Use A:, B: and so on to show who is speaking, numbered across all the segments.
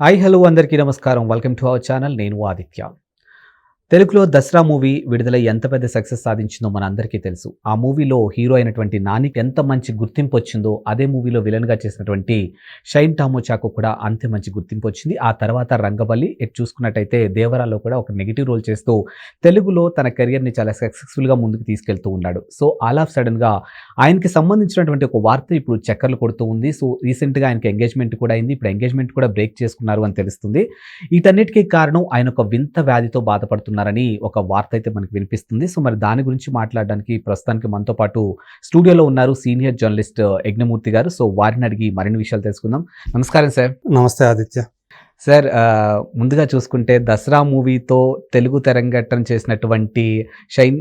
A: I hello అందరికీ నమస్కారం. Welcome to our channel నేను ఆదిత్య. తెలుగులో దసరా మూవీ విడుదలై ఎంత పెద్ద సక్సెస్ సాధించిందో మన అందరికీ తెలుసు. ఆ మూవీలో హీరో అయినటువంటి నానికి ఎంత మంచి గుర్తింపు వచ్చిందో అదే మూవీలో విలన్గా చేసినటువంటి షైన్ టామోచాకు కూడా అంతే మంచి గుర్తింపు వచ్చింది. ఆ తర్వాత రంగబల్లి ఎటు చూసుకున్నట్టయితే దేవరాలో కూడా ఒక నెగిటివ్ రోల్ చేస్తూ తెలుగులో తన కెరియర్ని చాలా సక్సెస్ఫుల్గా ముందుకు తీసుకెళ్తూ ఉన్నాడు. సో ఆల్ ఆఫ్ సడన్గా ఆయనకి సంబంధించినటువంటి ఒక వార్త ఇప్పుడు చక్కర్లు కొడుతూ ఉంది. సో రీసెంట్గా ఆయనకి ఎంగేజ్మెంట్ కూడా అయింది. ఇప్పుడు ఎంగేజ్మెంట్ కూడా బ్రేక్ చేసుకున్నారు అని తెలుస్తుంది. వీటన్నిటికీ కారణం ఆయన ఒక వింత వ్యాధితో బాధపడుతున్నారని ఒక వార్త అయితే మనకి వినిపిస్తుంది. సో మరి దాని గురించి మాట్లాడడానికి ప్రస్తుతానికి మనతో పాటు స్టూడియోలో ఉన్నారు సీనియర్ జర్నలిస్ట్ యజ్ఞమూర్తి గారు. సో వారిని అడిగి మరిన్ని విషయాలు తెలుసుకుందాం. నమస్కారం సార్.
B: నమస్తే ఆదిత్య.
A: సార్ ముందుగా చూసుకుంటే దసరా మూవీతో తెలుగు తెరంగట్టం చేసినటువంటి షైన్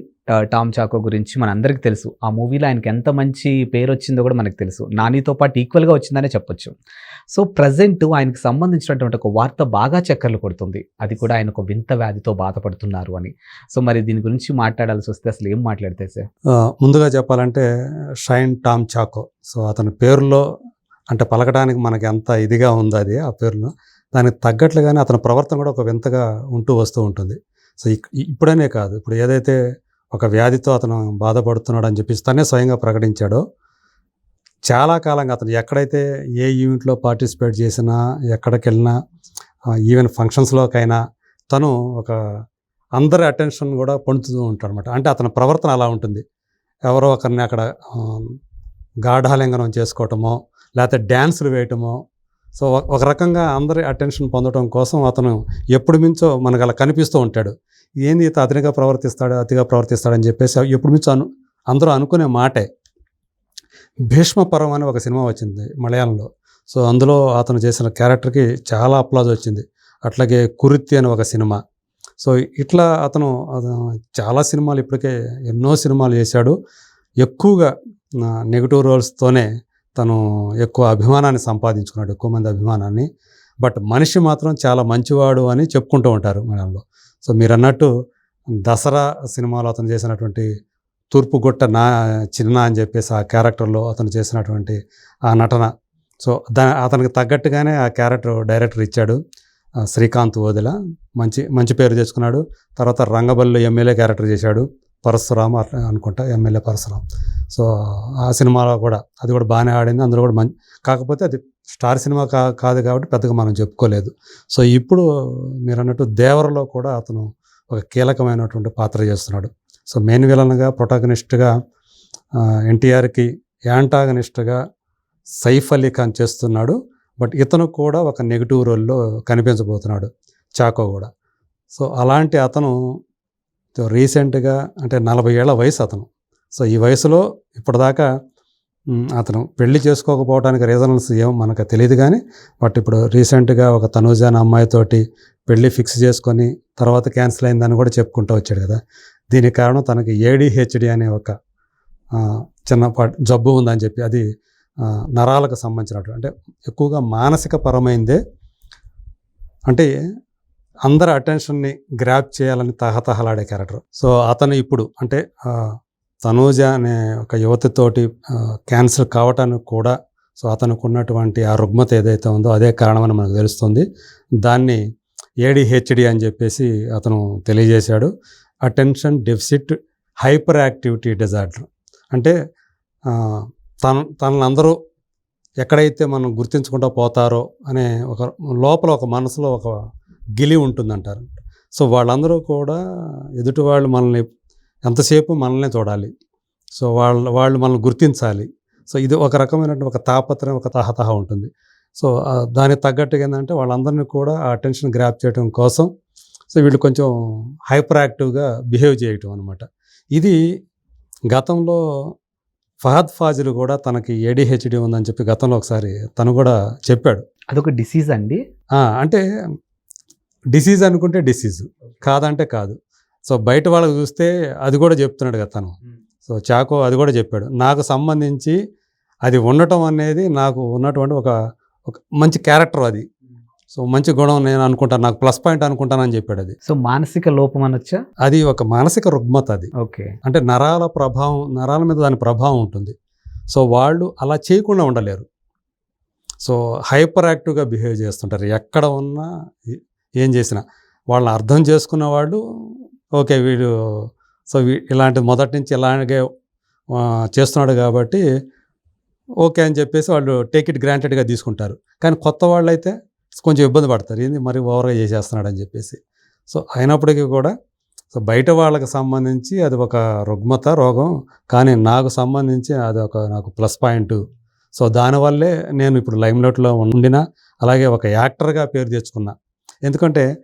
A: టామ్ చాకో గురించి మనందరికీ తెలుసు. ఆ మూవీలో ఆయనకి ఎంత మంచి పేరు వచ్చిందో కూడా మనకు తెలుసు. నానితో పాటు ఈక్వల్గా వచ్చిందనే చెప్పొచ్చు. సో ప్రజెంట్ ఆయనకు సంబంధించినటువంటి ఒక వార్త బాగా చక్కర్లు కొడుతుంది. అది కూడా ఆయన ఒక వింత వ్యాధితో బాధపడుతున్నారు అని. సో మరి దీని గురించి మాట్లాడాల్సి వస్తే అసలు ఏం మాట్లాడితే సార్?
B: ముందుగా చెప్పాలంటే షైన్ టామ్ చాకో. సో అతని పేరులో అంటే పలకడానికి మనకి ఎంత ఇదిగా ఉంది అది ఆ పేరును దానికి తగ్గట్లుగానే అతని ప్రవర్తన కూడా ఒక వింతగా ఉంటూ వస్తూ ఉంటుంది. సో ఇప్పుడనే కాదు. ఇప్పుడు ఏదైతే ఒక వ్యాధితో అతను బాధపడుతున్నాడు అని చెప్పేసి తనే స్వయంగా ప్రకటించాడో చాలా కాలంగా అతను ఎక్కడైతే ఏ ఈవెంట్లో పార్టిసిపేట్ చేసినా ఎక్కడికి వెళ్ళినా ఈవెన్ ఫంక్షన్స్లోకైనా తను ఒక అందరి అటెన్షన్ కూడా పొందుతూ ఉంటాడు అనమాట అంటే అతని ప్రవర్తన అలా ఉంటుంది. ఎవరో ఒకరిని అక్కడ గాఢాలింగనం చేసుకోవటమో లేకపోతే డ్యాన్సులు వేయటమో సో ఒక- రకంగా అందరి అటెన్షన్ పొందడం కోసం అతను ఎప్పుడు మించో మనకు అలా కనిపిస్తూ ఉంటాడు. ఏంది ఇత అతనిగా ప్రవర్తిస్తాడు అతిగా ప్రవర్తిస్తాడని చెప్పేసి ఎప్పుడు మించో అను అందరూ అనుకునే మాటే. భీష్మపరం అని ఒక సినిమా వచ్చింది మలయాళంలో. సో అందులో అతను చేసిన క్యారెక్టర్కి చాలా అప్లాజ్ వచ్చింది. అట్లాగే కురిత్తి అని ఒక సినిమా. సో ఇట్లా అతను అతను చాలా సినిమాలు ఇప్పటికే ఎన్నో సినిమాలు చేశాడు. ఎక్కువగా నెగిటివ్ రోల్స్తోనే తను ఎక్కువ అభిమానాన్ని సంపాదించుకున్నాడు ఎక్కువ మంది అభిమానాన్ని. బట్ మనిషి మాత్రం చాలా మంచివాడు అని చెప్పుకుంటూ ఉంటారు మనలో సో మీరు అన్నట్టు దసరా సినిమాలో అతను చేసినటువంటి తూర్పుగొట్ట నా చిన్న అని చెప్పేసి ఆ క్యారెక్టర్లో అతను చేసినటువంటి ఆ నటన. సో దా అతనికి తగ్గట్టుగానే ఆ క్యారెక్టర్ డైరెక్టర్ ఇచ్చాడు శ్రీకాంత్ వదిల మంచి మంచి పేరు తెచ్చుకున్నాడు. తర్వాత రంగబల్లి ఎమ్మెల్యే క్యారెక్టర్ చేశాడు. పరశురామ్ అనుకుంటా ఎమ్మెల్యే పరశురామ్. సో ఆ సినిమాలో కూడా అది కూడా బాగానే ఆడింది. అందులో కూడా మంచి కాకపోతే అది స్టార్ సినిమా కా కాదు కాబట్టి పెద్దగా మనం చెప్పుకోలేదు. సో ఇప్పుడు మీరు అన్నట్టు దేవరలో కూడా అతను ఒక కీలకమైనటువంటి పాత్ర చేస్తున్నాడు. సో మెయిన్ విలన్గా ప్రొటాగనిస్ట్గా ఎన్టీఆర్కి యాంటాగనిస్ట్గా సైఫ్ అలీ ఖాన్ చేస్తున్నాడు. బట్ ఇతను కూడా ఒక నెగిటివ్ రోల్లో కనిపించబోతున్నాడు. చాకో కూడా. సో అలాంటి అతను రీసెంట్గా అంటే నలభై ఏళ్ళ వయసు అతను. సో ఈ వయసులో ఇప్పటిదాకా అతను పెళ్ళి చేసుకోకపోవడానికి రీజన్స్ ఏమో మనకు తెలియదు కానీ బట్ ఇప్పుడు రీసెంట్గా ఒక తనూజ అనే అమ్మాయితోటి పెళ్ళి ఫిక్స్ చేసుకొని తర్వాత క్యాన్సిల్ అయిందని కూడా చెప్పుకుంటూ వచ్చాడు కదా. దీనికి కారణం తనకి ఏడిహెచ్డి అనే ఒక చిన్న ప- జబ్బు ఉందని చెప్పి అది నరాలకు సంబంధించినట్టు అంటే ఎక్కువగా మానసిక పరమైందే. అంటే అందరి అటెన్షన్ని గ్రాప్ చేయాలని తహతహలాడే క్యారెక్టర్. సో అతను ఇప్పుడు అంటే తనూజ అనే ఒక యువతితోటి క్యాన్సర్ కావటానికి కూడా సో అతనికి ఉన్నటువంటి ఆ రుగ్మత ఏదైతే ఉందో అదే కారణమని మనకు తెలుస్తుంది. దాన్ని ఏడిహెచ్డి అని చెప్పేసి అతను తెలియజేశాడు. Attention deficit hyper activity disorder. అంటే తన తనని అందరూ ఎక్కడైతే మనం గుర్తించుకుంటూ పోతారో అనే ఒక లోపల ఒక మనసులో ఒక గిలి ఉంటుందంటారు. సో వాళ్ళందరూ కూడా ఎదుటి వాళ్ళు మనల్ని ఎంతసేపు మనల్ని చూడాలి. సో వాళ్ళ వాళ్ళు మనల్ని గుర్తించాలి. సో ఇది ఒక రకమైనటువంటి ఒక తాపత్రయం ఒక తహతహ ఉంటుంది. సో దానికి తగ్గట్టుగా ఏంటంటే వాళ్ళందరినీ కూడా ఆ అటెన్షన్ గ్రాప్ చేయడం కోసం సో వీళ్ళు కొంచెం హైపర్ యాక్టివ్గా బిహేవ్ చేయటం అనమాట ఇది గతంలో ఫహద్ ఫాజిల్ కూడా తనకి ఏడిహెచ్డి ఉందని చెప్పి గతంలో ఒకసారి తను కూడా చెప్పాడు.
A: అదొక డిసీజ్ అండి?
B: అంటే డిసీజ్ అనుకుంటే డిసీజ్ కాదంటే కాదు. సో బయట వాళ్ళకి చూస్తే అది కూడా చెప్తున్నాడు కదా తను సో చాకో అది కూడా చెప్పాడు. నాకు సంబంధించి అది ఉండటం అనేది నాకు ఉన్నటువంటి ఒక ఒక మంచి క్యారెక్టర్ అది. సో మంచి గుణం నేను అనుకుంటాను. నాకు ప్లస్ పాయింట్ అనుకుంటానని చెప్పాడు అది.
A: సో మానసిక లోపం అనొచ్చా?
B: అది ఒక మానసిక రుగ్మత అది.
A: ఓకే.
B: అంటే నరాల ప్రభావం నరాల మీద దాని ప్రభావం ఉంటుంది. సో వాళ్ళు అలా చేయకుండా ఉండలేరు. సో హైపర్ యాక్టివ్గా బిహేవ్ చేస్తుంటారు. ఎక్కడ ఉన్నా ఏం చేసినా. వాళ్ళని అర్థం చేసుకున్నవాళ్ళు ఓకే వీడు సో వీ- ఇలాంటి మొదటి నుంచి ఇలాగే చేస్తున్నాడు కాబట్టి ఓకే అని చెప్పేసి వాళ్ళు టేక్ ఇట్ గ్రాంటెడ్గా తీసుకుంటారు. కానీ కొత్త వాళ్ళు అయితే కొంచెం ఇబ్బంది పడతారు. ఏంది మరి ఓవర్గా చేసేస్తున్నాడు అని చెప్పేసి. సో అయినప్పటికీ కూడా సో బయట వాళ్ళకి సంబంధించి అది ఒక రుగ్మత రోగం కానీ నాకు సంబంధించి అది ఒక నాకు ప్లస్ పాయింట్. సో దానివల్లే నేను ఇప్పుడు లైమ్లైట్లో ఉండినా అలాగే ఒక యాక్టర్గా పేరు తెచ్చుకున్నా. ఎందుకంటే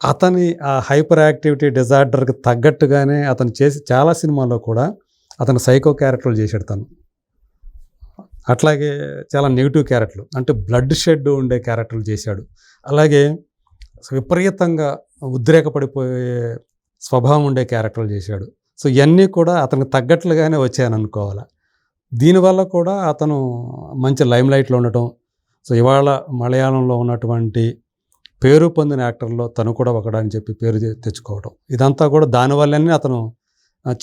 B: అతని ఆ హైపర్ యాక్టివిటీ డిజార్డర్కి తగ్గట్టుగానే అతను చేసి చాలా సినిమాల్లో కూడా అతను సైకో క్యారెక్టర్లు చేశాడు తను. అట్లాగే చాలా నెగిటివ్ క్యారెక్టర్లు అంటే బ్లడ్ షెడ్ ఉండే క్యారెక్టర్లు చేశాడు. అలాగే విపరీతంగా ఉద్రేకపడిపోయే స్వభావం ఉండే క్యారెక్టర్లు చేశాడు. సో ఇవన్నీ కూడా అతనికి తగ్గట్లుగానే వచ్చాయని అనుకోవాలి దీనివల్ల కూడా అతను మంచి లైమ్ లైట్లో ఉండటం సో ఇవాళ మలయాళంలో ఉన్నటువంటి పేరు పొందిన యాక్టర్లో తను కూడా ఒకడని చెప్పి పేరు తెచ్చుకోవడం ఇదంతా కూడా దానివల్లనే అతను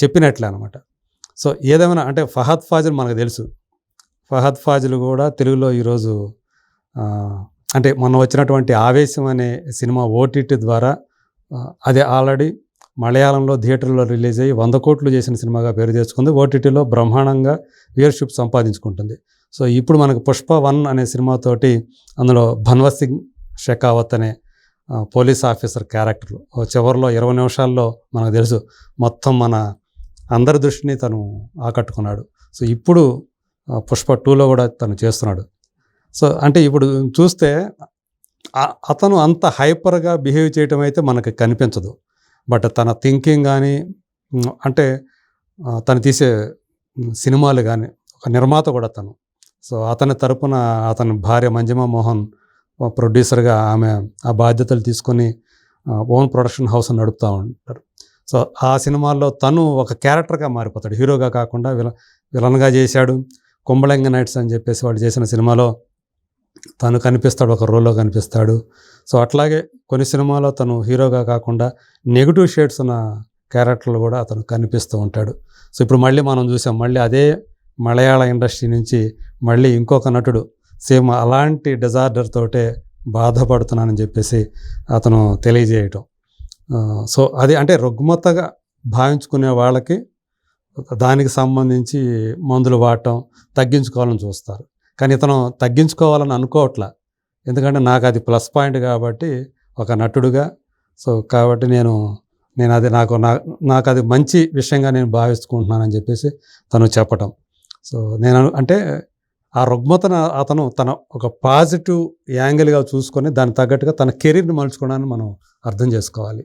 B: చెప్పినట్లే అనమాట సో ఏదేమైనా అంటే ఫహద్ ఫాజిల్ మనకు తెలుసు. ఫహద్ ఫాజిల్ కూడా తెలుగులో ఈరోజు అంటే మొన్న వచ్చినటువంటి ఆవేశం అనే సినిమా ఓటీటీ ద్వారా అది ఆల్రెడీ మలయాళంలో థియేటర్లో రిలీజ్ అయ్యి వంద కోట్లు చేసిన సినిమాగా పేరు తెచ్చుకుంది. ఓటీటీలో బ్రహ్మాండంగా వ్యూయర్షిప్ సంపాదించుకుంటుంది. సో ఇప్పుడు మనకు పుష్ప వన్ అనే సినిమాతోటి అందులో భన్వత్ సింగ్ షెకావత్ అనే పోలీస్ ఆఫీసర్ క్యారెక్టర్లు. చివరిలో ఇరవై నిమిషాల్లో మనకు తెలుసు మొత్తం మన అందరి దృష్టిని తను ఆకట్టుకున్నాడు. సో ఇప్పుడు పుష్ప టూలో కూడా తను చేస్తున్నాడు. సో అంటే ఇప్పుడు చూస్తే అతను అంత హైపర్గా బిహేవ్ చేయటం అయితే మనకు కనిపించదు. బట్ తన థింకింగ్ కానీ అంటే తను తీసే సినిమాలు కానీ ఒక నిర్మాత కూడా తను. సో అతని తరపున అతని భార్య మంజమా మోహన్ ప్రొడ్యూసర్గా ఆమె ఆ బాధ్యతలు తీసుకొని ఓన్ ప్రొడక్షన్ హౌస్ నడుపుతూ ఉంటారు. సో ఆ సినిమాల్లో తను ఒక క్యారెక్టర్గా మారిపోతాడు. హీరోగా కాకుండా విల విలన్గా చేశాడు. కుంబళంగ నైట్స్ అని చెప్పేసి వాడు చేసిన సినిమాలో తను కనిపిస్తాడు ఒక రోల్లో కనిపిస్తాడు. సో అట్లాగే కొన్ని సినిమాలో తను హీరోగా కాకుండా నెగిటివ్ షేడ్స్ ఉన్న క్యారెక్టర్లు కూడా అతను కనిపిస్తూ ఉంటాడు. సో ఇప్పుడు మళ్ళీ మనం చూసాం మళ్ళీ అదే మలయాళ ఇండస్ట్రీ నుంచి మళ్ళీ ఇంకొక నటుడు సేమ్ అలాంటి డిజార్డర్ తోటే బాధపడుతున్నానని చెప్పేసి అతను తెలియజేయటం. సో అది అంటే రుగ్మతగా భావించుకునే వాళ్ళకి దానికి సంబంధించి మందులు వాడటం తగ్గించుకోవాలని చూస్తారు. కానీ ఇతను తగ్గించుకోవాలని అనుకోవట్లా. ఎందుకంటే నాకు అది ప్లస్ పాయింట్ కాబట్టి ఒక నటుడుగా సో కాబట్టి నేను నేను అది నాకు నా నాకు అది మంచి విషయంగా నేను భావించుకుంటున్నానని చెప్పేసి తను చెప్పటం. సో నేను అంటే ఆ రుగ్మతను అతను తన ఒక పాజిటివ్ యాంగిల్గా చూసుకొని దానికి తగ్గట్టుగా తన కెరీర్ని మలుచుకోవడానికి మనం అర్థం చేసుకోవాలి.